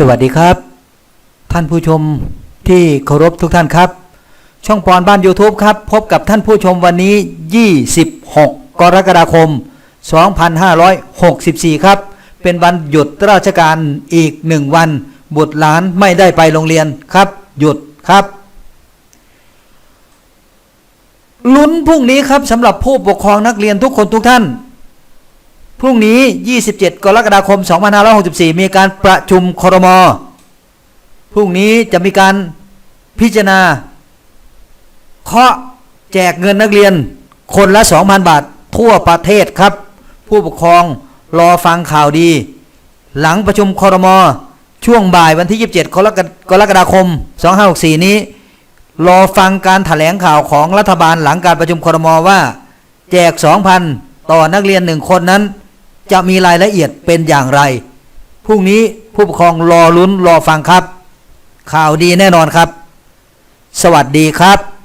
สวัสดีครับ ท่านผู้ชมที่เคารพทุกท่านครับ ช่องปอนบ้าน YouTube ครับ พบกับท่านผู้ชมวันนี้ 26 กรกฎาคม 2564 ครับ เป็นวันหยุดราชการอีกหนึ่งวัน บุตรหลานไม่ได้ไปโรงเรียนครับ หยุดครับ ลุ้นพรุ่งนี้ครับสำหรับผู้ปกครองนักเรียนทุกคนทุกท่าน พรุ่งนี้ 27 กรกฎาคม 2564 มีการประชุมครม พรุ่งนี้จะมีการพิจารณา เคาะแจกเงินนักเรียนคนละ 2,000 บาททั่วประเทศครับ ผู้ปกครองรอฟังข่าวดี หลังประชุมครม ช่วงบ่ายวันที่ 27 กรกฎกรกฎาคม 2564 นี้ รอฟังการถแถลงข่าวของรัฐบาลหลังการประชุมครมว่า แจก 2,000ต่อนักเรียนหนึ่งคนนั้น จะมีรายละเอียดเป็นอย่างไร พรุ่งนี้ผู้ปกครองรอลุ้นรอฟังครับ ข่าวดีแน่นอนครับ สวัสดีครับ